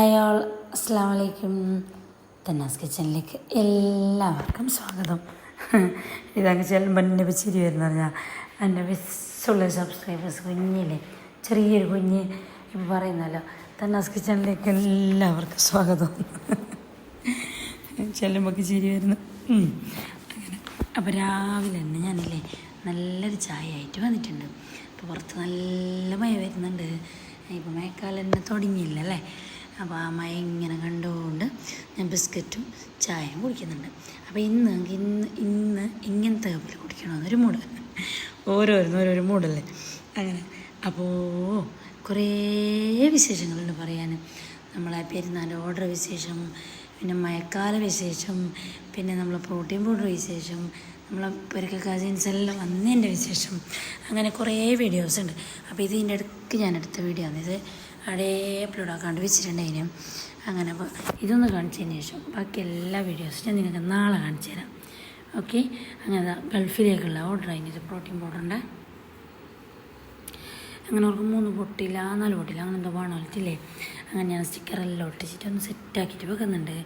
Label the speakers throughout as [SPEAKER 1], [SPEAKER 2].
[SPEAKER 1] Hi all അസ്സാം വലൈക്കും തന്നാസ് കിച്ചണിലേക്ക് എല്ലാവർക്കും സ്വാഗതം. ഇതൊക്കെ ചെല്ലുമ്പോൾ എന്റെ ചിരി വരുന്ന പറഞ്ഞാൽ എന്റെ വിസ്സുള്ള സബ്സ്ക്രൈബേഴ്സ് കുഞ്ഞില്ലേ? ചെറിയൊരു കുഞ്ഞ് ഇപ്പോൾ പറയുന്നല്ലോ. തന്നാസ് കിച്ചണിലേക്ക് എല്ലാവർക്കും സ്വാഗതം. ചെല്ലുമ്പോൾ ചിരി വരുന്നു. അങ്ങനെ. അപ്പോൾ രാവിലെ തന്നെ ഞാനല്ലേ നല്ലൊരു ചായ ആയിട്ട് വന്നിട്ടുണ്ട്. അപ്പോൾ പുറത്ത് നല്ല മഴ വരുന്നുണ്ട്. ഇപ്പോൾ മഴക്കാലം തന്നെ തുടങ്ങിയില്ലല്ലേ? അപ്പോൾ ആ ഇങ്ങനെ കണ്ടുകൊണ്ട് ഞാൻ ബിസ്ക്കറ്റും ചായയും കുടിക്കുന്നുണ്ട്. അപ്പോൾ ഇന്ന് ഇന്ന് ഇന്ന് ഇങ്ങനത്തെ കപ്പിൽ കുടിക്കണമെന്നൊരു മൂഡ്. ഓരോരുന്ന് ഓരോരോ മൂടല്ലേ അങ്ങനെ. അപ്പോൾ കുറേ വിശേഷങ്ങളുണ്ട് പറയാൻ. നമ്മളെ പെരുന്നാൾ ഓർഡർ വിശേഷം പിന്നെ മഴക്കാല വിശേഷം പിന്നെ നമ്മൾ പ്രോട്ടീൻ പൗഡർ വിശേഷം നമ്മളെ പെരുക്ക കസിൻസ് എല്ലാം വന്നതിന്റെ വിശേഷം. അങ്ങനെ കുറേ വീഡിയോസ് ഉണ്ട്. അപ്പോൾ ഇത് ഇതിന്റെ ഇടയ്ക്ക് ഞാൻ എടുത്ത വീഡിയോ ആണ്. ഇത് അവിടെ അപ്ലോഡ് ആക്കാണ്ട് വെച്ചിട്ടുണ്ടായിരുന്നു അങ്ങനെ അപ്പോൾ ഇതൊന്ന് കാണിച്ചതിന് ശേഷം ബാക്കി എല്ലാ വീഡിയോസും ഞാൻ നിങ്ങൾക്ക് നാളെ കാണിച്ചു തരാം. ഓക്കെ അങ്ങനെ ഗൾഫിലേക്കുള്ള ഓർഡർ അതിന്റെ പ്രോട്ടീൻ പൗഡറിന്റെ അങ്ങനെ അവർക്ക് മൂന്ന് പൊട്ടില്ല നാല് പൊട്ടില്ല അങ്ങനെ എന്തോ വേണമല്ലേ അങ്ങനെ ഞാൻ സ്റ്റിക്കറെല്ലാം ഒട്ടിച്ചിട്ട് ഒന്ന് സെറ്റാക്കിയിട്ട് വെക്കുന്നുണ്ട്.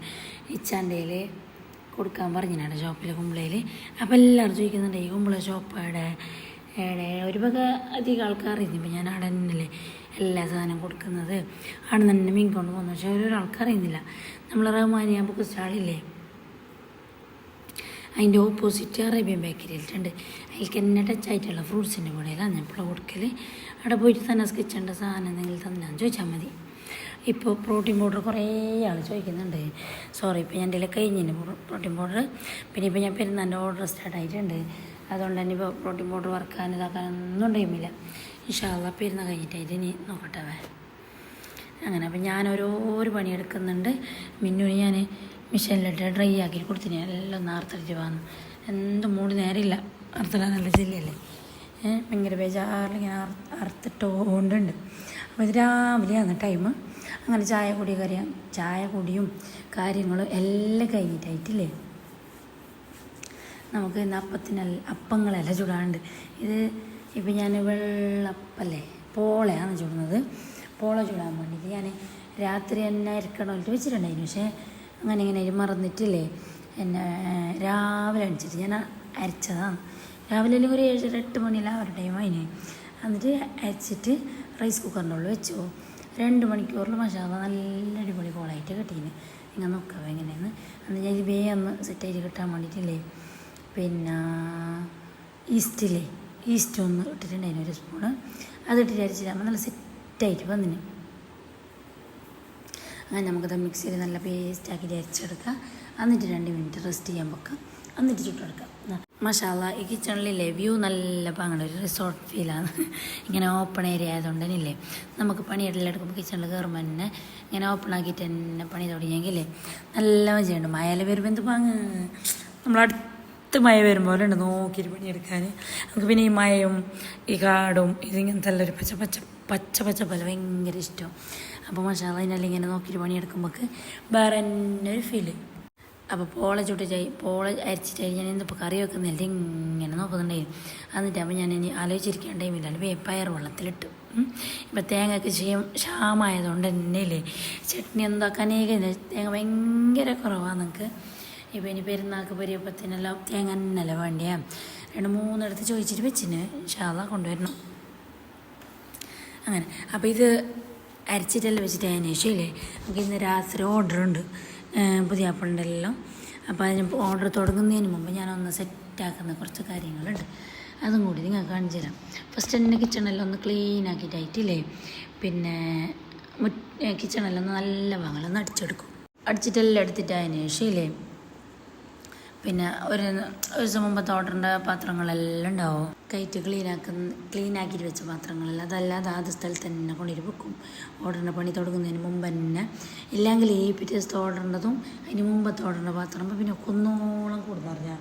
[SPEAKER 1] ഇച്ചാന്റെയിൽ കൊടുക്കാൻ പറഞ്ഞിട്ടുണ്ട് ഷോപ്പിലെ കുമ്പളയിൽ അപ്പോൾ എല്ലാവരും ചോദിക്കുന്നുണ്ട് ഈ കുമ്പള ഷോപ്പ് എവിടെ? എവിടെ? ഒരു വക അധികം ആൾക്കാർ ഇരുന്നു ഇപ്പം ഞാൻ അവിടെ തന്നെയല്ലേ. എല്ലാ സാധനവും കൊടുക്കുന്നത്. അവിടെ തന്നെ മീൻ കൊണ്ട് പോകുന്നു പക്ഷേ ഒരാൾക്ക് അറിയുന്നില്ല നമ്മൾ റഹ്മാനിയ ബുക്ക് സ്റ്റാളില്ലേ അതിന്റെ ഓപ്പോസിറ്റ് അറേബ്യൻ ബേക്കറി ആയിട്ടുണ്ട് അതിലേക്ക് എന്നെ ടച്ച് ആയിട്ടുള്ള ഫ്രൂട്ട്സിന്റെ കൂടെയല്ല ഞാൻ ഇപ്പോൾ കൊടുക്കൽ അവിടെ പോയിട്ട് തന്നെ സ്കിച്ചേണ്ട സാധനം എന്തെങ്കിലും തന്നാന്ന് ചോദിച്ചാൽ മതി. ഇപ്പോൾ പ്രോട്ടീൻ പൗഡർ കുറേ ആൾ ചോദിക്കുന്നുണ്ട്. സോറി ഇപ്പോൾ ഞാൻ എന്റെ കഴിഞ്ഞിന് പ്രോട്ടീൻ പൗഡർ പിന്നെ ഇപ്പോൾ ഞാൻ പെരുന്നാന്റെ ഓർഡർ സ്റ്റാർട്ട് ആയിട്ടുണ്ട്. അതുകൊണ്ട് തന്നെ ഇപ്പോൾ പ്രോട്ടീൻ പൗഡർ വറക്കാൻ ഇതാക്കാനൊന്നും ടൈമില്ല ഇൻഷാല്ല പെരുന്ന കഴിഞ്ഞിട്ടായിട്ട് ഇനി നോക്കട്ടെ അങ്ങനെ അപ്പം ഞാൻ ഓരോരോ പണിയെടുക്കുന്നുണ്ട്. മിന്നു ഞാൻ മിഷീനിലിട്ട് ഡ്രൈ ആക്കി കൊടുത്തിന്. എല്ലാം ഒന്ന് ആർത്തടിച്ച് വന്നു എന്ത് മൂടി നേരമില്ല അർത്തല നല്ല ജില്ലയല്ലേ ഭയങ്കര ബേജാറിലിങ്ങനെ അറുത്തിട്ടോണ്ടുണ്ട് അപ്പോൾ ഇത് രാവിലെയാണ് ടൈം അങ്ങനെ ചായ കൂടി കറിയാം. ചായ കൂടിയും കാര്യങ്ങളും എല്ലാം കഴിഞ്ഞിട്ടായിട്ടില്ലേ? നമുക്ക് ഇന്ന് അപ്പത്തിനല്ല അപ്പങ്ങളെല്ലാം ചുടാണ്ട് ഇത് ഇപ്പം ഞാൻ വെള്ളപ്പല്ലേ പോളയാണ് ചൂടുന്നത്. പോള ചൂടാൻ വേണ്ടിയിട്ട് ഞാൻ രാത്രി എന്നെ അരക്കണമല്ലോ വെച്ചിട്ടുണ്ടായിരുന്നു. പക്ഷേ അങ്ങനെ ഇങ്ങനെ മറന്നിട്ടില്ലേ. എന്നെ രാവിലെ അടിച്ചിട്ട് ഞാൻ അരച്ചതാണ് രാവിലെ ഒരു ഏഴര എട്ട് മണിയെല്ലാം ഒരു ടൈം അതിന് എന്നിട്ട് അരച്ചിട്ട് റൈസ് കുക്കറിന്റെ ഉള്ളിൽ വെച്ചു. രണ്ട് മണിക്കൂറിൽ മസാല നല്ല അടിപൊളി പോളായിട്ട് കിട്ടീന്. നിങ്ങൾ നോക്കാം എങ്ങനെയെന്ന്. അന്ന് ഞാൻ ഇത് വേഗം ഒന്ന് സെറ്റായിട്ട് കിട്ടാൻ വേണ്ടിയിട്ടില്ലേ. പിന്നെ ഈസ്റ്റില്ലേ. ഈസ്റ്റ് ഒന്ന് ഇട്ടിട്ടുണ്ടായിരുന്നു ഒരു സ്പൂണ്. അത് ഇട്ടിട്ട് അരിച്ചിട്ടാകുമ്പോൾ നല്ല സെറ്റായിട്ട് വന്നിന് അങ്ങനെ നമുക്കത് മിക്സിയിൽ നല്ല പേസ്റ്റ് ആക്കിയിട്ട് അരച്ചെടുക്കാം. എന്നിട്ട് രണ്ട് മിനിറ്റ് റെസ്റ്റ് ചെയ്യാൻ വെക്കാം. എന്നിട്ട് ചുട്ടെടുക്കാം. മഷാല ഈ കിച്ചണിലില്ലേ വ്യൂ നല്ല പാങ്ങണ ഒരു റിസോർട്ട് ഫീലാണ് ഇങ്ങനെ ഓപ്പൺ ഏരിയ ആയതുകൊണ്ട് തന്നെയില്ലേ. നമുക്ക് പണിയെല്ലാം എടുക്കുമ്പോൾ കിച്ചണിൽ കയറുമ്പോൾ തന്നെ ഇങ്ങനെ ഓപ്പൺ ആക്കിയിട്ട് തന്നെ പണി തുടങ്ങിയെങ്കിലേ നല്ല മജയുണ്ട് മഴയിൽ വരുമ്പോൾ എന്ത് പാങ്ങ്. നമ്മളടുത്ത് മഴ വരുമ്പോൾ ഉണ്ട് നോക്കിയിട്ട് പണിയെടുക്കാൻ നമുക്ക് പിന്നെ ഈ മഴയും ഈ കാടും ഇതിങ്ങനത്തെ എല്ലാം ഒരു പച്ച പച്ച പച്ച പച്ച പോലെ ഭയങ്കര ഇഷ്ടം. അപ്പോൾ മഷാല അതിനെല്ലാം ഇങ്ങനെ നോക്കിയിട്ട് പണിയെടുക്കുമ്പോൾ വേറെ തന്നെ ഒരു ഫീൽ അപ്പോൾ പോളെ ചുട്ടിട്ടായി പോളെ പോള അരച്ചിട്ട് ഞാൻ ഇന്നിപ്പോൾ കറി വെക്കുന്നില്ല. ഇങ്ങനെ നോക്കുന്നുണ്ടായിരുന്നു എന്നിട്ട് അപ്പോൾ ഞാൻ ഇനി ആലോചിച്ചിരിക്കാൻ ടൈമില്ല. വേപ്പയർ വെള്ളത്തിലിട്ടു. ഇപ്പം തേങ്ങയ്ക്ക് ചെയ്യാം ക്ഷാമായതുകൊണ്ട് തന്നെയില്ലേ. ചട്നി എന്താക്കാനേ തേങ്ങ ഭയങ്കര കുറവാണ് നിങ്ങൾക്ക് ഇപ്പം ഇനി പെരുന്നാൾക്ക് പരിയപ്പത്തിനെല്ലാം തേങ്ങ നല്ല വേണ്ടിയാ. രണ്ട് മൂന്നിടത്ത് ചോദിച്ചിട്ട് വെച്ചിന്. ഷാള കൊണ്ടുവരണം. അങ്ങനെ. അപ്പോൾ ഇത് അരച്ചിട്ടല്ല വെച്ചിട്ട് അതിന് ശേഷമില്ലേ നമുക്ക് ഇന്ന് രാത്രി ഓർഡർ ഉണ്ട്. പുതിയ ആപ്പിളിന്റെ എല്ലാം അപ്പോൾ അതിന് ഓർഡർ തുടങ്ങുന്നതിന് മുമ്പ് ഞാനൊന്ന് സെറ്റാക്കുന്ന കുറച്ച് കാര്യങ്ങളുണ്ട്. അതും കൂടി നിങ്ങൾക്ക് കാണിച്ചു തരാം. ഫസ്റ്റ് തന്നെ കിച്ചണെല്ലാം ഒന്ന് ക്ലീൻ ആക്കിയിട്ടായിട്ടില്ലേ? പിന്നെ മുറ്റ് കിച്ചണെല്ലാം നല്ല ഭാഗങ്ങളൊന്ന് അടിച്ചെടുക്കും. അടിച്ചിട്ടെല്ലാം എടുത്തിട്ട് അതിന് പിന്നെ ഒരു ഒരു ദിവസം മുമ്പ് ഓർഡറിന്റെ പാത്രങ്ങളെല്ലാം ഉണ്ടാവും. കയറ്റ് ക്ലീൻ ക്ലീനാക്കിയിട്ട് വെച്ച പാത്രങ്ങളെല്ലാം. അതല്ലാതെ ആദ്യ സ്ഥലത്ത് തന്നെ കൊണ്ടിട്ട് വെക്കും ഓടേണ്ട പണി തുടങ്ങുന്നതിന് മുമ്പ് തന്നെ ഇല്ലെങ്കിൽ ഈ പിറ്റേ ദിവസത്തെ അതിന് മുമ്പത്തെ തോടേണ്ട പാത്രം പിന്നെ കുന്നോളം കൂടുന്ന പറഞ്ഞാൽ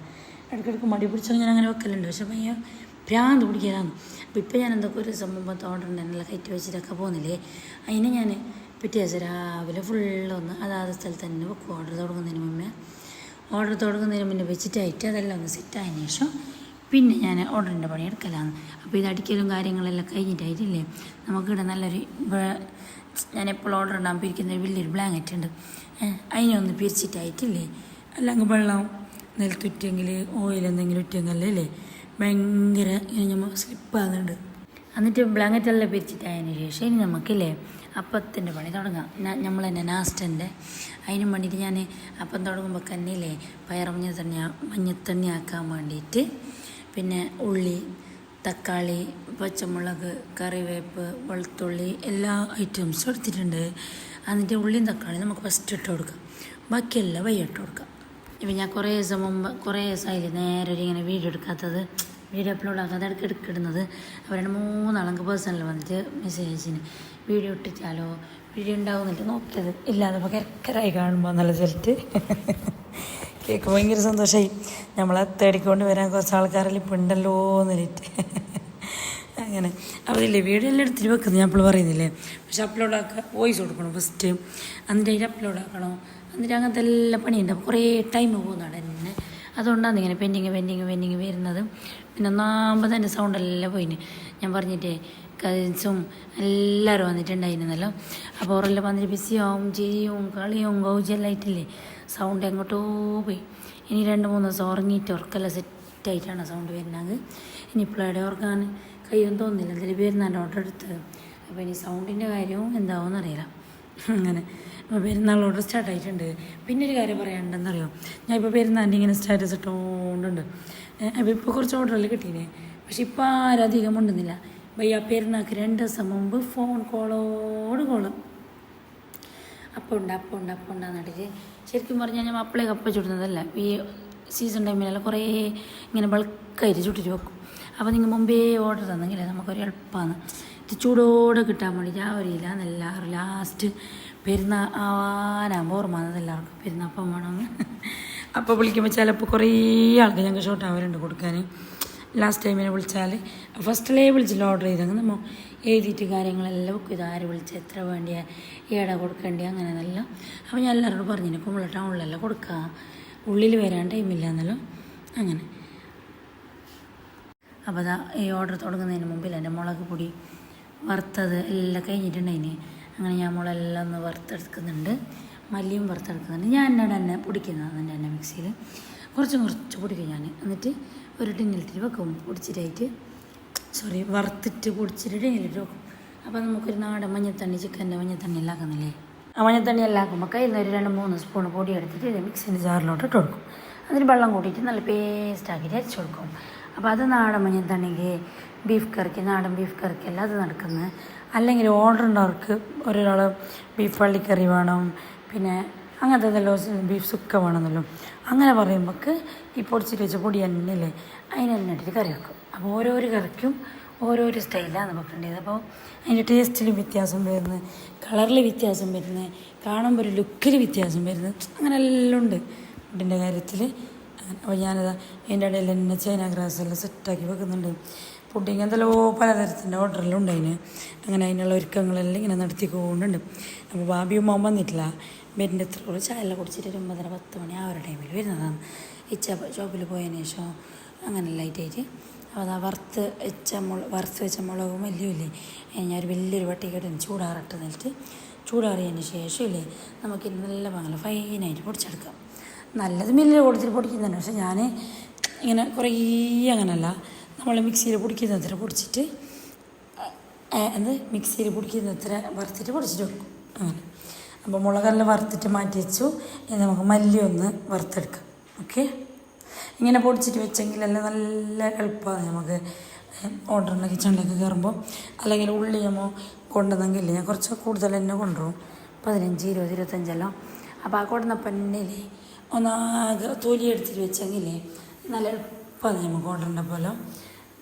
[SPEAKER 1] ഇടയ്ക്കിടയ്ക്ക് മടി പിടിച്ചാൽ ഞാൻ അങ്ങനെ വെക്കലുണ്ട്. പക്ഷെ പയ്യ ഭ്രാന്ത് പിടിക്കലാണ്. അപ്പം ഇപ്പം ഞാൻ എന്തൊക്കെ ഒരു മുമ്പ് ഓർഡറിന്റെ എല്ലാം കയറ്റി വെച്ചിട്ടൊക്കെ പോകുന്നില്ലേ അതിനെ ഞാൻ പിറ്റേ ദിവസം രാവിലെ ഫുള്ളൊന്ന് അതാത് സ്ഥലത്ത് തന്നെ വെക്കും. ഓർഡർ തുടങ്ങുന്നതിന് മുന്നേ ഓർഡർ തുടങ്ങുന്നതിന് മുന്നേ വെച്ചിട്ടായിട്ട് അതെല്ലാം ഒന്ന് സെറ്റായതിനു ശേഷം പിന്നെ ഞാൻ ഓർഡറിന്റെ പണി എടുക്കലാണ് അപ്പോൾ ഇത് അടിക്കലും കാര്യങ്ങളെല്ലാം കഴിഞ്ഞിട്ടായിട്ടില്ലേ? നമുക്കിവിടെ നല്ലൊരു ഞാൻ എപ്പോഴും ഓർഡർ ഉണ്ടാകും പിരിക്കുന്ന വലിയൊരു ബ്ലാങ്കറ്റ് ഉണ്ട്. അതിനൊന്ന് പിരിച്ചിട്ടായിട്ടില്ലേ? അല്ലെങ്കിൽ വെള്ളം നിലത്തുറ്റെങ്കിൽ ഓയിൽ എന്തെങ്കിലും ഇട്ടെങ്കിലല്ലേ ഭയങ്കര ഇങ്ങനെ നമ്മൾ സ്ലിപ്പാകുന്നുണ്ട് എന്നിട്ട് ബ്ലാങ്കറ്റ് എല്ലാം പിരിച്ചിട്ടായതിന് ശേഷം ഇനി നമുക്കില്ലേ അപ്പത്തിന്റെ പണി തുടങ്ങാം. നമ്മൾ തന്നെ നാസ്റ്റന്റെ അതിന് വേണ്ടിയിട്ട് ഞാൻ അപ്പം തുടങ്ങുമ്പോൾ കന്നിയില്ലേ പയറമഞ്ഞ തണ്ണി മഞ്ഞത്തണ്ണി ആക്കാൻ വേണ്ടിയിട്ട്. പിന്നെ ഉള്ളി തക്കാളി പച്ചമുളക് കറിവേപ്പ് വെളുത്തുള്ളി എല്ലാ ഐറ്റംസും എടുത്തിട്ടുണ്ട്. എന്നിട്ട് ഉള്ളിയും തക്കാളി നമുക്ക് ഫസ്റ്റ് ഇട്ട് കൊടുക്കാം. ബാക്കിയെല്ലാം വൈ ഇട്ട് കൊടുക്കാം. ഇപ്പം ഞാൻ കുറേ ദിവസം മുമ്പ് കുറേ ദിവസമായില്ലേ നേരെ ഒരു ഇങ്ങനെ വീഡിയോ എടുക്കാത്തത്. വീഡിയോ അപ്ലോഡ് ആക്കാതെ ഇടയ്ക്ക് എടുക്കിടുന്നത് അവരുടെ മൂന്നാളങ്ക് പേഴ്സണൽ വന്നിട്ട് മെസ്സേജ് അയച്ചിന്. വീഡിയോ ഇട്ടിട്ടാലോ വീഡിയോ ഉണ്ടാവുന്നില്ല നോക്കിയത് ഇല്ലാതെ കിരക്കരായി കാണുമ്പോൾ നല്ല റിസൾട്ട് കേക്ക് ഭയങ്കര സന്തോഷമായി നമ്മളെ തേടിക്കൊണ്ട് വരാൻ കുറച്ച് ആൾക്കാരെല്ലാം ഇപ്പം ഉണ്ടല്ലോ എന്നിട്ട്. അങ്ങനെ. അവരില്ലേ വീഡിയോ എല്ലാം എടുത്തിട്ട് വെക്കുന്നത് ഞാൻ അപ്പോൾ പറയുന്നില്ലേ? പക്ഷെ അപ്ലോഡ് ആക്കുക വോയിസ് കൊടുക്കണം ഫസ്റ്റ് എന്നിട്ട് അതിൽ അപ്ലോഡ് ആക്കണം? എന്നിട്ട് അങ്ങനത്തെ എല്ലാ പണിയുണ്ട്. അപ്പോൾ കുറേ ടൈം പോകുന്നതാണ് എന്നെ. അതുകൊണ്ടാണ് ഇങ്ങനെ പെൻഡിങ് പെൻഡിങ് പെൻഡിങ് വരുന്നത്. പിന്നെ ഒന്നാമത് എന്റെ സൗണ്ടെല്ലാം പോയിന്. ഞാൻ പറഞ്ഞിട്ടേ കസിൻസും എല്ലാവരും വന്നിട്ടുണ്ടായിരുന്നല്ലോ. അപ്പോൾ അവരെല്ലാം വന്നിട്ട് ബിസിയാവും ചിരിയും കളിയും ഗൗജെല്ലാം ആയിട്ടില്ലേ? സൗണ്ട് എങ്ങോട്ടോ പോയി. ഇനി രണ്ട് മൂന്ന് ദിവസം ഉറങ്ങിയിട്ട് ഉറക്കെല്ലാം സെറ്റായിട്ടാണ് സൗണ്ട് വരുന്നത്. ഇനി ഇപ്പോഴവിടെ ഉറക്കാൻ കയ്യൊന്നും തോന്നില്ല എന്തായാലും പെരുന്നാളിന്റെ ഓർഡർ എടുത്ത്. അപ്പോൾ ഇനി സൗണ്ടിന്റെ കാര്യവും എന്താവും അറിയില്ല. അങ്ങനെ. അപ്പോൾ പെരുന്നാൾ ഓർഡർ സ്റ്റാർട്ടായിട്ടുണ്ട് പിന്നെ ഒരു കാര്യം പറയാനുണ്ടെന്നറിയോ? ഞാൻ ഇപ്പോൾ പെരുന്നാളിന്റെ ഇങ്ങനെ സ്റ്റാറ്റസ് ഇട്ടുകൊണ്ടുണ്ട് അപ്പോൾ ഇപ്പോൾ കുറച്ച് ഓർഡറല്ലേ കിട്ടിയില്ലേ? പക്ഷെ ഇപ്പോൾ ആരും അധികം ഉണ്ടെന്നില്ല ഭയ്യ പെരുന്നാൾക്ക് രണ്ട് ദിവസം മുമ്പ് ഫോൺ കോളോട് കോളും അപ്പുണ്ട് ഉണ്ട് അപ്പം ഉണ്ട് അപ്പം ഉണ്ട് എന്നിട്ട് ശരിക്കും പറഞ്ഞാൽ ഞാൻ അപ്പളേ കപ്പ ചുടുന്നതല്ല. ഈ സീസൺ ടൈമിലെല്ലാം കുറേ ഇങ്ങനെ ബൾക്കായിട്ട് ചുട്ടിട്ട് വെക്കും. അപ്പോൾ നിങ്ങൾ മുമ്പേ ഓർഡർ തന്നെങ്കിലേ നമുക്കൊരു എളുപ്പമാണ് ഇത് ചൂടോടെ കിട്ടാൻ വേണ്ടിയിട്ട് ആ ഒരു ഇല്ല എല്ലാവരും ലാസ്റ്റ് പെരുന്നാ ആവാനാകുമ്പോൾ ഓർമ്മ എല്ലാവർക്കും. പെരുന്നാപ്പം വേണമെന്ന് അപ്പോൾ വിളിക്കുമ്പോൾ ചിലപ്പോൾ കുറേ ആൾക്ക് ഞങ്ങൾക്ക് ഷോർട്ട് ആവലുണ്ട് കൊടുക്കാൻ ലാസ്റ്റ് ടൈമിനെ വിളിച്ചാൽ ഫസ്റ്റിലേ വിളിച്ചില്ല ഓർഡർ ചെയ്തെങ്കിൽ നമ്മൾ എഴുതിയിട്ട് കാര്യങ്ങളെല്ലാം ഒക്കെ ഇതാര് വിളിച്ച് എത്ര വേണ്ടിയ ഏടാ കൊടുക്കേണ്ടി അങ്ങനെ എന്നെല്ലാം അപ്പോൾ ഞാൻ എല്ലാവരോടും പറഞ്ഞു കുമ്പള ടൗണിലെല്ലാം കൊടുക്കുക ഉള്ളിൽ വരാൻ ടൈമില്ല എന്നല്ലോ. അങ്ങനെ. അപ്പോൾ അതാ ഈ ഓർഡർ തുടങ്ങുന്നതിന് മുമ്പിൽ എന്റെ മുളക് പൊടി വറുത്തത് എല്ലാം കഴിഞ്ഞിട്ടുണ്ടായിന്. അങ്ങനെ ഞാൻ മുളകെല്ലാം ഒന്ന് വറുത്തെടുക്കുന്നുണ്ട്. മല്ലിയും വറുത്തെടുക്കുന്നുണ്ട്. ഞാൻ എന്നോട് തന്നെ പൊടിക്കുന്നതാണ് എന്റെ മിക്സിയിൽ കുറച്ച് കുറച്ച് പൊടിക്കും ഞാൻ. എന്നിട്ട് ഒരു ടിന്നിലിട്ടിട്ട് വെക്കും. പൊടിച്ചിട്ടായിട്ട് സോറി വറുത്തിട്ട് പൊടിച്ചിട്ട് ടിന്നിലിട്ട് വെക്കും. അപ്പോൾ നമുക്കൊരു നാടൻ മഞ്ഞത്തണ്ണി ചിക്കന്റെ മഞ്ഞത്തണ്ണി എല്ലാം ആക്കുന്നില്ലേ ആ മഞ്ഞത്തണ്ണി എല്ലാം ആക്കുമ്പോൾ കയ്യിൽ നിന്ന് ഒരു രണ്ട് മൂന്ന് സ്പൂൺ പൊടി എടുത്തിട്ട് മിക്സിന്റെ ജാറിലോട്ട് ഇട്ട് കൊടുക്കും. അതിന് വെള്ളം കൂട്ടിയിട്ട് നല്ല പേസ്റ്റ് ആക്കിയിട്ട് അരച്ച് കൊടുക്കും. അപ്പോൾ അത് നാടൻ മഞ്ഞത്തണ്ണിക്ക് ബീഫ് കറിക്ക് നാടൻ ബീഫ് കറിക്കല്ല അത് നടക്കുന്നത്. അല്ലെങ്കിൽ ഓർഡർ ഉണ്ടവർക്ക് ഒരാൾ ബീഫ് പള്ളിക്കറി വേണം. പിന്നെ അങ്ങനത്തെ നല്ല ബീഫ് സുക്ക വേണമെന്നല്ലോ അങ്ങനെ പറയുമ്പോൾ ഈ പൊടിച്ചിട്ട് വെച്ച പൊടി തന്നെയല്ലേ? അതിന് തന്നെ ഇട്ടിട്ട് കറി വെക്കും. അപ്പോൾ ഓരോരോ കറിക്കും ഓരോരോ സ്റ്റൈലാണ് വെക്കേണ്ടത് അപ്പോൾ അതിന്റെ ടേസ്റ്റിൽ വ്യത്യാസം വരുന്നത് കളറിൽ വ്യത്യാസം വരുന്നത് കാണുമ്പോൾ ഒരു ലുക്കിൽ വ്യത്യാസം വരുന്നത് അങ്ങനെ എല്ലാം ഉണ്ട്. ഫുഡിന്റെ കാര്യത്തിൽ അപ്പോൾ ഞാനത് അതിന്റെ ഇടയിൽ തന്നെ ചൈന ഗ്രാസ് എല്ലാം സെറ്റാക്കി വെക്കുന്നുണ്ട്. പുഡിങ് എന്തെല്ലോ പലതരത്തിന്റെ ഓർഡറെല്ലാം ഉണ്ട് അതിന്. അങ്ങനെ അതിനുള്ള ഒരുക്കങ്ങളെല്ലാം ഇങ്ങനെ നടത്തിക്കൊണ്ടുണ്ട്. അപ്പോൾ ബാബിയും മോൻ വന്നിട്ടില്ല. എത്ര ചായ കുടിച്ചിട്ട് ഒമ്പതര പത്ത് മണി ആ ഒരു ടൈമിൽ വരുന്നതാണ്. ഇച്ച ഷോപ്പിൽ പോയതിന് ശേഷം അങ്ങനെ ലൈറ്റായിട്ട് അപ്പോൾ അതാ വറുത്ത് വെച്ച മുളക് വറുത്ത് വെച്ച മുളകും വലിയ ഞാൻ ഒരു വലിയൊരു വട്ടിക്കേട്ട് ചൂടാറിട്ട് നിന്നിട്ട് ചൂടാറിയതിന് ശേഷം ഇല്ലേ നമുക്ക് നല്ല പാങ്ങല ഫൈനായിട്ട് പൊടിച്ചെടുക്കാം. നല്ലത് മില്ലിൽ കൂടുതൽ പൊടിക്കുന്നതാണ്. പക്ഷെ ഞാൻ ഇങ്ങനെ കുറേ അങ്ങനല്ല. നമ്മൾ മിക്സിയിൽ പൊടിക്കുന്നത്ര പൊടിച്ചിട്ട് എന്ത്? മിക്സിയിൽ പൊടിക്കുന്നത്ര വറുത്തിട്ട് പൊടിച്ചിട്ട് വെക്കും. അങ്ങനെ. അപ്പോൾ മുളകെല്ലാം വറുത്തിട്ട് മാറ്റി വെച്ചു. ഇനി നമുക്ക് മല്ലി ഒന്ന് വറുത്തെടുക്കാം. ഓക്കെ? ഇങ്ങനെ പൊടിച്ചിട്ട് വെച്ചെങ്കിലെല്ലാം നല്ല എളുപ്പമാണ് നമുക്ക്. ഓർഡറിന്റെ കിച്ചണിലേക്ക് കയറുമ്പോൾ അല്ലെങ്കിൽ ഉള്ളിയമോ കൊണ്ടുവന്നെങ്കിൽ ഞാൻ കുറച്ച് കൂടുതൽ തന്നെ കൊണ്ടുപോകും പതിനഞ്ച് ഇരുപത് ഇരുപത്തഞ്ചെല്ലാം അപ്പോൾ ആ കൊണ്ടുവന്ന പെണ്ണിലെ ഒന്നാകെ തൊലി എടുത്തിട്ട് വെച്ചെങ്കിലേ നല്ല എളുപ്പമാണ് നമുക്ക് ഓർഡറിന്റെ പോലെ.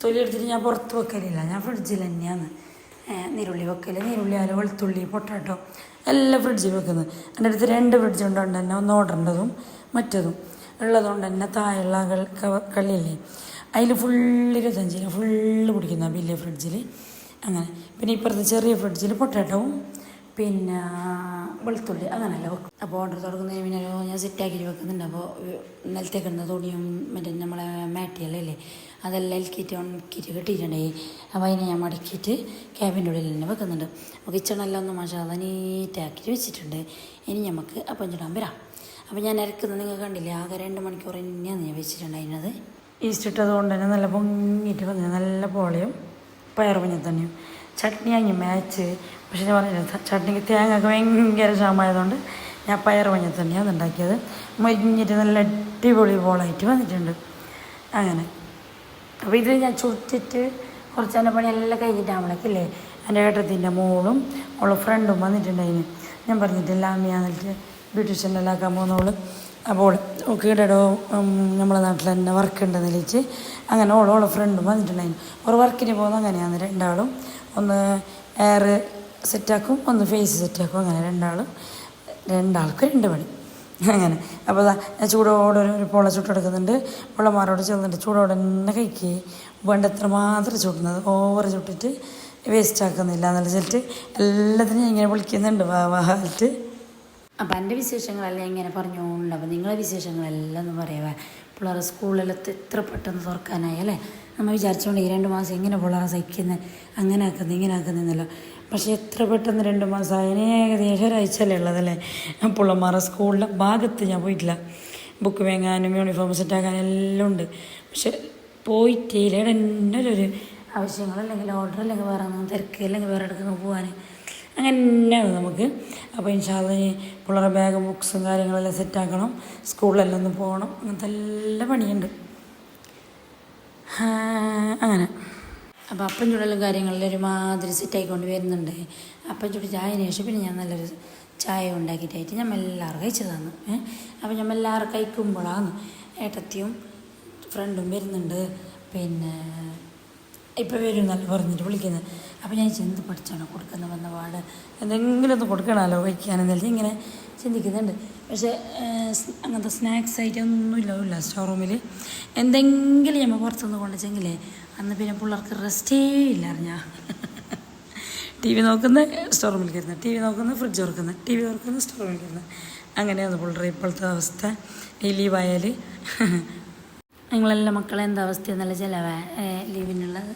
[SPEAKER 1] തൊലി എടുത്തിട്ട് ഞാൻ പുറത്ത് വെക്കലില്ല. ഞാൻ ഫ്രിഡ്ജിൽ തന്നെയാണ്. നീരുള്ളി വെക്കൽ നീരുള്ളി ആലോ വെളുത്തുള്ളി പൊട്ടാട്ടോ എല്ലാം ഫ്രിഡ്ജിൽ വെക്കുന്നത്. എന്റെ അടുത്ത് രണ്ട് ഫ്രിഡ്ജ് ഉണ്ടോണ്ട് തന്നെ. ഒന്ന് ഓടേണ്ടതും മറ്റതും. ഉള്ളതുകൊണ്ട് തന്നെ താഴെയുള്ള കള്ളിയില്ലേ അതിൽ ഫുള്ള് ഇരുപത്തഞ്ച് കിലോ ഫുള്ള് പിടിക്കുന്ന വലിയ ഫ്രിഡ്ജിൽ അങ്ങനെ. പിന്നെ ഇപ്പുറത്തെ ചെറിയ ഫ്രിഡ്ജിൽ പൊട്ടാട്ടവും പിന്നെ വെളുത്തുള്ളി അങ്ങനെയല്ല വെക്കും അപ്പോൾ ഓർഡർ തുടങ്ങുന്നതിന് പിന്നെ ഞാൻ സെറ്റാക്കി വെക്കുന്നുണ്ട്. അപ്പോൾ നിലത്തേക്കിടുന്ന തുണിയും മറ്റേ നമ്മളെ മാറ്റിയല്ലേ അതെല്ലാം ഇൽക്കിയിട്ട് കിറ്റ് കിട്ടിയിട്ടുണ്ടായി അപ്പോൾ അതിനെ ഞാൻ മടക്കിയിട്ട് ക്യാബിന്റെ ഉള്ളിൽ തന്നെ വെക്കുന്നുണ്ട്. അപ്പോൾ കിച്ചണെല്ലാം ഒന്ന് മഷാല നീറ്റാക്കിയിട്ട് വെച്ചിട്ടുണ്ട്. ഇനി നമുക്ക് അപ്പം ചുടാൻ വരാം. അപ്പോൾ ഞാൻ അരക്കുന്നത് നിങ്ങൾ കണ്ടില്ലേ ആകെ രണ്ട് മണിക്കൂർ തന്നെയാണ് ഞാൻ വെച്ചിട്ടുണ്ടായിരുന്നത് ഈസ്റ്റ് ഇട്ടത് കൊണ്ട് തന്നെ നല്ല പൊങ്ങിയിട്ട് വന്നു. നല്ല പോളയും പയർ തന്നെയും. ചട്നി അങ്ങ് മാച്ച് പക്ഷേ ഞാൻ പറഞ്ഞില്ല ചട്നിക്ക് തേങ്ങ ഒക്കെ ഭയങ്കര ക്ഷാമമായതുകൊണ്ട് ഞാൻ പയർ മഞ്ഞ തന്നെയാണ് ഉണ്ടാക്കിയത്. മരിഞ്ഞിട്ട് നല്ല അടിപൊളി പോളായിട്ട് വന്നിട്ടുണ്ട്. അങ്ങനെ. അപ്പോൾ ഇത് ഞാൻ ചുട്ടിട്ട് കുറച്ച് എന്റെ പണിയെല്ലാം കഴിഞ്ഞിട്ടാകുമ്പോഴേക്കില്ലേ എന്റെ ഏട്ടത്തിന്റെ മോളും അവളെ ഫ്രണ്ടും വന്നിട്ടുണ്ടായിന്. ഞാൻ പറഞ്ഞിട്ടില്ല അമ്മയാന്നിട്ട് ബ്യൂട്ടീഷ്യനെല്ലാം ആക്കാൻ പോകുന്നവൾ അപ്പോൾ ഓക്കെ നമ്മളെ നാട്ടിൽ തന്നെ വർക്ക് ഉണ്ടെന്ന് വിളിച്ച് അങ്ങനെ ഓളോ ഓളെ ഫ്രണ്ടും വന്നിട്ടുണ്ടായിരുന്നു ഒരു വർക്കിന് പോകുന്ന അങ്ങനെയാണ് രണ്ടാളും. ഒന്ന് എയർ സെറ്റാക്കും ഒന്ന് ഫേസ് സെറ്റാക്കും അങ്ങനെ രണ്ടാളും. രണ്ടാൾക്കും രണ്ട് പണി. അങ്ങനെ. അപ്പോൾ ഞാൻ ചൂടോടെ ഒരു പൊള ചുട്ടെടുക്കുന്നുണ്ട് പൊള്ളമാരോട് ചെന്നിട്ട് ചൂടോടെ തന്നെ കഴിക്കുക വേണ്ടത്ര മാത്രം ചുടുന്നത്. ഓവർ ചുട്ടിട്ട് വേസ്റ്റ് ആക്കുന്നില്ല എന്നുള്ള വെച്ചിട്ട് എല്ലാത്തിനും ഇങ്ങനെ വിളിക്കുന്നുണ്ട്. വാ വാഹാലിട്ട് അപ്പം എന്റെ വിശേഷങ്ങളെല്ലാം ഇങ്ങനെ പറഞ്ഞുകൊണ്ട് അപ്പം നിങ്ങളെ വിശേഷങ്ങളെല്ലാം ഒന്ന് പറയാവേ പിള്ളേർ സ്കൂളിലെത്തി എത്ര പെട്ടെന്ന് തുറക്കാനായി അല്ലേ? നമ്മൾ വിചാരിച്ചുകൊണ്ട് ഈ രണ്ട് മാസം എങ്ങനെ പിള്ളേരെ സഹിക്കുന്നത് അങ്ങനെ ആക്കുന്നത് ഇങ്ങനെ ആക്കുന്നതെന്നല്ലോ പക്ഷേ എത്ര പെട്ടെന്ന് രണ്ട് മാസം അതിന് ഏകദേശം ഒരാഴ്ചയല്ലേ ഉള്ളതല്ലേ ഞാൻ പിള്ളമാരെ സ്കൂളിലെ ഭാഗത്ത് ഞാൻ പോയിട്ടില്ല. ബുക്ക് വാങ്ങാനും യൂണിഫോം സെറ്റാക്കാനും എല്ലാം ഉണ്ട്. പക്ഷെ പോയിട്ടില്ല എന്റെ ഒരു ആവശ്യങ്ങൾ അല്ലെങ്കിൽ ഓർഡർ അല്ലെങ്കിൽ വേറെ തിരക്ക് അല്ലെങ്കിൽ വേറെ എടുക്കുന്ന പോകാൻ അങ്ങനെ തന്നെയാണ് നമുക്ക്. അപ്പോൾ ഇൻഷാല്ല പിള്ളേരുടെ ബാഗും ബുക്സും കാര്യങ്ങളെല്ലാം സെറ്റാക്കണം സ്കൂളിലെല്ലാം ഒന്ന് പോകണം. അങ്ങനത്തെ എല്ലാ പണിയുണ്ട്. അങ്ങനെ. അപ്പോൾ അപ്പം ചുടലും കാര്യങ്ങളിൽ ഒരുമാതിരി സെറ്റായിക്കൊണ്ട് വരുന്നുണ്ട്. അപ്പം ചുട്ട് ചായന് ശേഷം പിന്നെ ഞാൻ നല്ലൊരു ചായ ഉണ്ടാക്കിയിട്ടായിട്ട് ഞാൻ എല്ലാവരും കഴിച്ചു തന്നു അപ്പോൾ ഞാൻ എല്ലാവരും കഴിക്കുമ്പോഴാണ് ഏട്ടത്തിയും ഫ്രണ്ടും വരുന്നുണ്ട്. പിന്നെ ഇപ്പോൾ വരും എന്നല്ല പറഞ്ഞിട്ട് വിളിക്കുന്നത്. അപ്പോൾ ഞാൻ എന്ത് പഠിച്ചാണ് കൊടുക്കുന്ന വന്ന പാട്? എന്തെങ്കിലും ഒന്ന് കൊടുക്കണമല്ലോ കഴിക്കാനെന്നല്ല ഇങ്ങനെ ചിന്തിക്കുന്നുണ്ട്. പക്ഷേ അങ്ങനത്തെ സ്നാക്സ് ഐറ്റം ഒന്നുമില്ല സ്റ്റോർ റൂമിൽ എന്തെങ്കിലും നമ്മൾ പുറത്തുനിന്ന് കൊണ്ടുവച്ചെങ്കിലേ അന്ന് പിന്നെ പിള്ളേർക്ക് റെസ്റ്റേ ഇല്ല അറിഞ്ഞാൽ ടി വി നോക്കുന്ന സ്റ്റോർ വിളിക്കുന്നത് ടി വി നോക്കുന്ന ഫ്രിഡ്ജ് തുറക്കുന്നത് ടി വി തുറക്കുന്ന സ്റ്റോർ വിളിക്കുന്നത് അങ്ങനെയാണ് പിള്ളേർ ഇപ്പോഴത്തെ അവസ്ഥ. ഈ ലീവായാൽ നിങ്ങളെല്ലാം മക്കളെ എന്താ അവസ്ഥ? നല്ല ചിലവാ ലീവിനുള്ളത്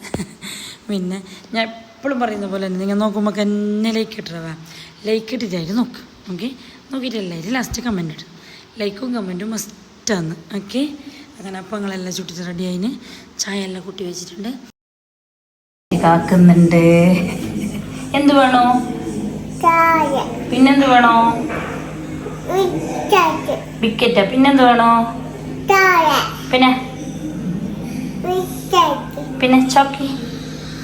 [SPEAKER 1] പിന്നെ ഞാൻ എപ്പോഴും പറയുന്ന പോലെ തന്നെ നിങ്ങൾ നോക്കുമ്പോൾ എന്നെ ലൈക്ക് ഇട്ടവ ലൈക്ക് ഇട്ടിട്ടായിരുന്നു നോക്ക് ഓക്കെ നോക്കിയിട്ടില്ലായിരുന്നു ലാസ്റ്റ് കമന്റ് ഇട്ടു ലൈക്കും കമന്റും മസ്റ്റാന്ന് ഓക്കെ അങ്ങനെ അപ്പങ്ങളെല്ലാം ചുട്ടിട്ട് റെഡി ആയിന് ചായ എല്ലാം കുട്ടി വെച്ചിട്ടുണ്ട്. കാക്കുന്നുണ്ട് എന്ത് വേണോ?
[SPEAKER 2] ചായ.
[SPEAKER 1] പിന്നെന്ത് വേണോ?
[SPEAKER 2] വിക്കറ്റ്
[SPEAKER 1] പിന്നെന്ത് വേണോ?
[SPEAKER 2] ചായ.
[SPEAKER 1] പിന്നെ?
[SPEAKER 2] വിക്കറ്റ്
[SPEAKER 1] പിന്നെ ചോക്കി.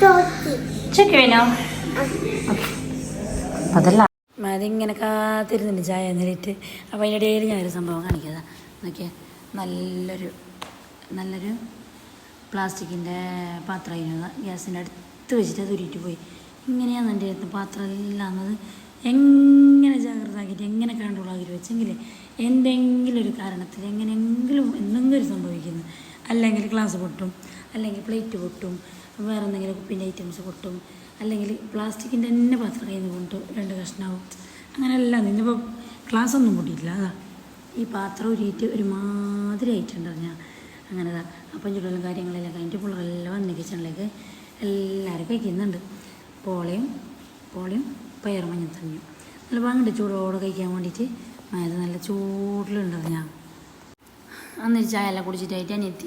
[SPEAKER 1] ചോക്കി. വേണോ? അതല്ല. അതിങ്ങനെ കാത്തിരുന്നുണ്ട് ചായ എന്നിട്ട് അപ്പോൾ അതിന്റെ ഇടയിൽ ഞാനൊരു സംഭവം കാണിക്കാതെ നോക്കിയാൽ നല്ലൊരു നല്ലൊരു പ്ലാസ്റ്റിക്കിന്റെ പാത്രമായിരുന്നു ഗ്യാസിന്റെ അടുത്ത് വെച്ചിട്ട് അത് ഉരുട്ടി പോയി. ഇങ്ങനെയാണ് എന്റെ അടുത്ത് പാത്രം ഇല്ലാന്നത് എങ്ങനെ ജാഗ്രത ആക്കിയിട്ട് എങ്ങനെ കൺട്രോൾ ആക്കിയിട്ട് വെച്ചെങ്കിൽ എന്തെങ്കിലും ഒരു കാരണത്തിൽ എങ്ങനെയെങ്കിലും എന്തെങ്കിലും സംഭവിക്കുന്നു. അല്ലെങ്കിൽ ഗ്ലാസ് പൊട്ടും അല്ലെങ്കിൽ പ്ലേറ്റ് പൊട്ടും വേറെ എന്തെങ്കിലും കുപ്പിന്റെ ഐറ്റംസ് പൊട്ടും അല്ലെങ്കിൽ പ്ലാസ്റ്റിക്കിന്റെ തന്നെ പാത്രം കയ്യിൽ നിന്ന് കൊണ്ടു രണ്ട് കഷ്ണാവും. അങ്ങനെയെല്ലാം നിന്നിപ്പോൾ ഗ്ലാസ് ഒന്നും പൊട്ടിയിട്ടില്ല. അതാ. ഈ പാത്രം ഉരിയിട്ട് ഒരുമാതിരി ആയിട്ടുണ്ട് ഞാൻ അങ്ങനെ അപ്പം ചുടലും കാര്യങ്ങളെല്ലാം കഴിഞ്ഞിട്ട് പിള്ളേരെല്ലാം വന്ന് കിച്ചണിലേക്ക് എല്ലാവരും കഴിക്കുന്നുണ്ട്. പോളയും പോളയും പയർ തണിയും നല്ല പങ്കിട്ട് ചൂടോടെ കഴിക്കാൻ വേണ്ടിയിട്ട്. മയത് നല്ല ചൂടിലുണ്ട് ഞാൻ. അന്നൊരു ചായ എല്ലാം കുടിച്ചിട്ടായിട്ട് അനിയത്തി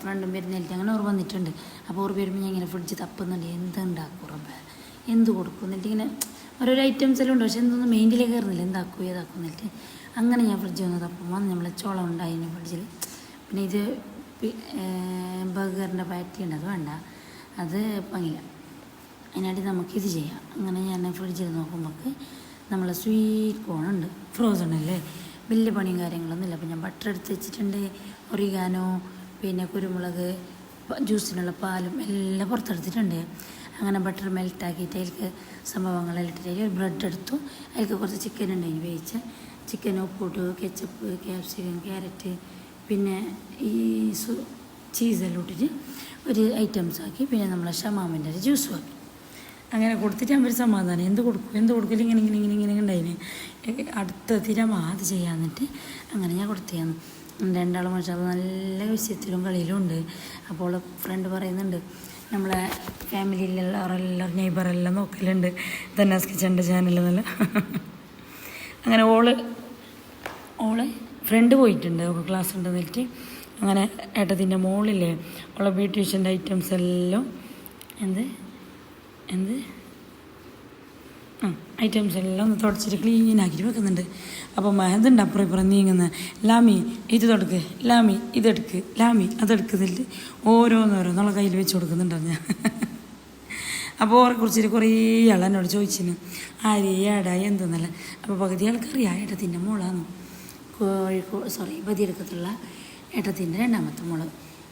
[SPEAKER 1] ഫ്രണ്ടും വരുന്നില്ല അങ്ങനെ ഓർ വന്നിട്ടുണ്ട്. അപ്പോൾ ഓർ വരുമ്പോൾ ഞാൻ ഇങ്ങനെ ഫ്രിഡ്ജ് തപ്പുന്നുണ്ട്. എന്തുണ്ടാക്കും ഉറപ്പ് എന്ത് കൊടുക്കും എന്നിട്ട് ഇങ്ങനെ ഓരോരോ ഐറ്റംസ് എല്ലാം ഉണ്ട്. പക്ഷെ എന്തൊന്നും മെയിന്റിലേക്ക് കയറുന്നില്ല. എന്താക്കും ഏതാക്കും എന്നിട്ട്. അങ്ങനെ ഞാൻ ഫ്രിഡ്ജ് വന്ന് തപ്പുമ്പോൾ നമ്മളെ ചോളം ഉണ്ടായിരുന്നു ഫ്രിഡ്ജിൽ. പിന്നെ ഇത് ബർഗറിന്റെ പാറ്റി ഉണ്ട്. അത് വേണ്ട. അത് ഭംഗിയില്ല അതിനായിട്ട് നമുക്കിത് ചെയ്യാം. അങ്ങനെ ഞാൻ ഫ്രിഡ്ജിൽ നോക്കുമ്പോൾ നമ്മൾ സ്വീറ്റ് കോണുണ്ട് ഫ്രോസൺ അല്ലേ? വലിയ പണിയും കാര്യങ്ങളൊന്നുമില്ല. അപ്പോൾ ഞാൻ ബട്ടർ എടുത്ത് വെച്ചിട്ടുണ്ട്. ഒറിഗാനോ പിന്നെ കുരുമുളക് ജ്യൂസിനുള്ള പാലും എല്ലാം പുറത്തെടുത്തിട്ടുണ്ട്. അങ്ങനെ ബട്ടർ മെൽറ്റാക്കിയിട്ട് അതിലേക്ക് സംഭവങ്ങളെല്ലാം ഇട്ടിട്ട് ഒരു ബ്രെഡ് എടുത്തു. അതിലേക്ക് കുറച്ച് ചിക്കൻ ഉണ്ടായി വേവിച്ച് ചിക്കൻ ഉപ്പിട്ടു കെച്ചപ്പ് ക്യാപ്സിക്കം ക്യാരറ്റ് പിന്നെ ഈ സു ചീസെല്ലാം ഇട്ടിട്ട് ഒരു ഐറ്റംസ് ആക്കി പിന്നെ നമ്മളെ ഷമാമിന്റെ ഒരു ജ്യൂസും ആക്കി. അങ്ങനെ കൊടുത്തിട്ട് അവർ സമാധാനം. എന്ത് കൊടുക്കും? എന്ത് കൊടുക്കില്ല ഇങ്ങനെ ഇങ്ങനെ ഇങ്ങനെ ഇങ്ങനെ ഉണ്ടായിന്. അടുത്ത തിരമാ അത് ചെയ്യാന്നിട്ട് അങ്ങനെ ഞാൻ കൊടുത്തിയാന്ന് രണ്ടാളും മനുഷ്യർ നല്ല വിഷയത്തിലും കളിയിലും ഉണ്ട്. അപ്പോൾ ഫ്രണ്ട് പറയുന്നുണ്ട് നമ്മളെ ഫാമിലിയിലുള്ളവരെല്ലാം നെയ്ബറെല്ലാം നോക്കലുണ്ട്. ധനാസ് കിച്ചന്റെ ചാനലെന്നല്ല അങ്ങനെ ഓൾ ഓളെ ഫ്രണ്ട് പോയിട്ടുണ്ട് ഓൾക്ക് ക്ലാസ് ഉണ്ട് എന്നിട്ട്. അങ്ങനെ ഏട്ടത്തിന്റെ മുകളിൽ ഉള്ള ബ്യൂട്ടീഷ്യന്റെ ഐറ്റംസ് എല്ലാം എന്ത്? എന്ത്? ആ ഐറ്റംസ് എല്ലാം ഒന്ന് തുടച്ചിട്ട് ക്ലീൻ ആക്കിയിട്ട് വെക്കുന്നുണ്ട്. അപ്പോൾ മഹതുണ്ട് അപ്പുറം ഇപ്പുറം നീങ്ങുന്നത് ലാമി ഇത് തുടക്ക്. ലാമി ഇതെടുക്ക് ലാമി അതെടുക്കുന്നില്ല ഓരോന്നോരോന്നുള്ള കയ്യിൽ വെച്ച് കൊടുക്കുന്നുണ്ടാവും ഞാൻ. അപ്പോൾ ഓരെ കുറിച്ചിട്ട് കുറേ ആൾ എന്നോട് ചോദിച്ചിന് ആര് ഏടാ എന്തെന്നല്ല. അപ്പോൾ പകുതി ആൾക്കറിയാം ഏട്ടത്തിന്റെ മോളാന്ന്. സോറി ബദിയെടുക്കത്തുള്ള ഏട്ടത്തിന്റെ രണ്ടാമത്തെ മോൾ.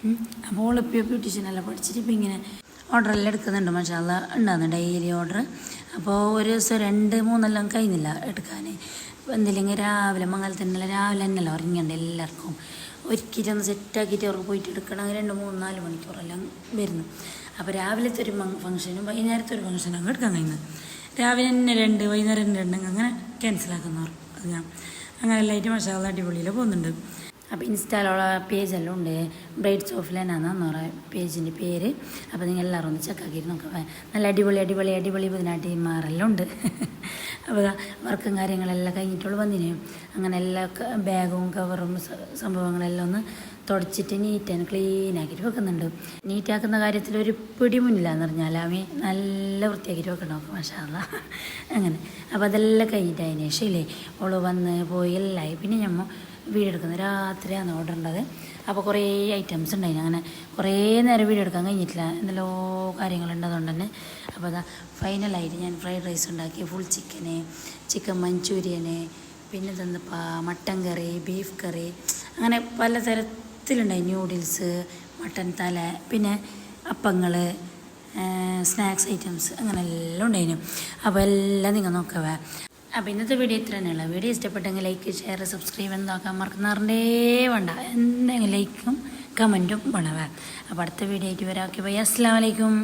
[SPEAKER 1] ഉം. അപ്പോൾ ഓളിപ്പോൾ ബ്യൂട്ടീഷ്യനെല്ലാം പഠിച്ചിട്ട് ഇപ്പോൾ ഇങ്ങനെ ഓർഡറെല്ലാം എടുക്കുന്നുണ്ട് മഷാല ഉണ്ടാകുന്നു ഡെയിലി ഓർഡർ അപ്പോൾ ഒരു ദിവസം രണ്ട് മൂന്നെല്ലാം കഴിഞ്ഞില്ല എടുക്കാൻ എന്തില്ലെങ്കിൽ രാവിലെ മംഗലത്തിനെല്ലാം രാവിലെ തന്നെയല്ല ഉറങ്ങിയുണ്ട് എല്ലാവർക്കും. ഒരിക്കലും ഒന്ന് സെറ്റാക്കിയിട്ട് അവർക്ക് പോയിട്ട് എടുക്കണമെങ്കിൽ രണ്ട് മൂന്ന് നാല് മണിക്കൂറെല്ലാം വരുന്നു. അപ്പോൾ രാവിലത്തെ ഒരു ഫംഗ്ഷനും വൈകുന്നേരത്തെ ഒരു ഫംഗ്ഷനും അങ്ങ് എടുക്കാൻ കഴിയുന്നത് രാവിലെ തന്നെ രണ്ട് വൈകുന്നേരം തന്നെ രണ്ട് അങ്ങനെ ക്യാൻസലാക്കുന്നവർ അത് ഞാൻ അങ്ങനെ ലൈറ്റ് മഷാല അടിപൊളിയിൽ പോകുന്നുണ്ട്. അപ്പോൾ ഇൻസ്റ്റാലുള്ള പേജെല്ലാം ഉണ്ട്. ബ്രൈഡ്സ് ഓഫ് ലെനാന്ന് പറയുക പേജിന്റെ പേര്. അപ്പോൾ നിങ്ങൾ എല്ലാവരും ഒന്ന് ചെക്കാക്കിയിട്ട് നോക്കാം. നല്ല അടിപൊളി അടിപൊളി അടിപൊളി പുതിനാട്ടിമാരെല്ലാം ഉണ്ട്. അപ്പോൾ വർക്കും കാര്യങ്ങളെല്ലാം കഴിഞ്ഞിട്ടുള്ള വന്നിന്. അങ്ങനെ എല്ലാ ബാഗും കവറും സംഭവങ്ങളെല്ലാം ഒന്ന് തുടച്ചിട്ട് നീറ്റാണ് ക്ലീൻ ആക്കിയിട്ട് വെക്കുന്നുണ്ട്. നീറ്റാക്കുന്ന കാര്യത്തിൽ ഒരു പിടി മുന്നില്ലാന്ന് പറഞ്ഞാൽ അവൻ നല്ല വൃത്തിയാക്കിയിട്ട് വെക്കണം? മഷാല അങ്ങനെ. അപ്പോൾ അതെല്ലാം കഴിഞ്ഞിട്ട് അതിന് ശേഷം ഇല്ലേ ഓൾ വന്ന് പോയി എല്ലാം ആയി. പിന്നെ ഞമ്മ വീടെടുക്കുന്നത് രാത്രിയാണ് ഓർഡർ ഉണ്ടത് അപ്പോൾ കുറേ ഐറ്റംസ് ഉണ്ടായിന്. അങ്ങനെ കുറേ നേരം വീടെടുക്കാൻ കഴിഞ്ഞിട്ടില്ല. എന്തെല്ലോ കാര്യങ്ങളുണ്ടതുകൊണ്ട് തന്നെ. അപ്പോൾ അതാ ഫൈനലായിട്ട് ഞാൻ ഫ്രൈഡ് റൈസ് ഉണ്ടാക്കി ഫുൾ ചിക്കന് ചിക്കൻ മഞ്ചൂരിയന് പിന്നെ തന്നപ്പാ മട്ടൻ കറി ബീഫ് കറി അങ്ങനെ പല തരത്തിലുണ്ടായി ന്യൂഡിൽസ് മട്ടൻ തല പിന്നെ അപ്പങ്ങൾ സ്നാക്സ് ഐറ്റംസ് അങ്ങനെ എല്ലാം ഉണ്ടായിരുന്നു. അപ്പോൾ എല്ലാം നിങ്ങൾ നോക്കവേ. അപ്പോൾ ഇന്നത്തെ വീഡിയോ ഇത്ര തന്നെയുള്ള വീഡിയോ ഇഷ്ടപ്പെട്ടെങ്കിൽ ലൈക്ക് ഷെയർ സബ്സ്ക്രൈബ് എന്താക്കാൻ മറക്കുന്നറിന്റെ വേണ്ട. എന്തെങ്കിലും ലൈക്കും കമന്റും വേണവേ. അപ്പോൾ അടുത്ത വീഡിയോ ആയിട്ട് വരാം. ഓക്കെ ബൈ അസ്സാം വലൈക്കും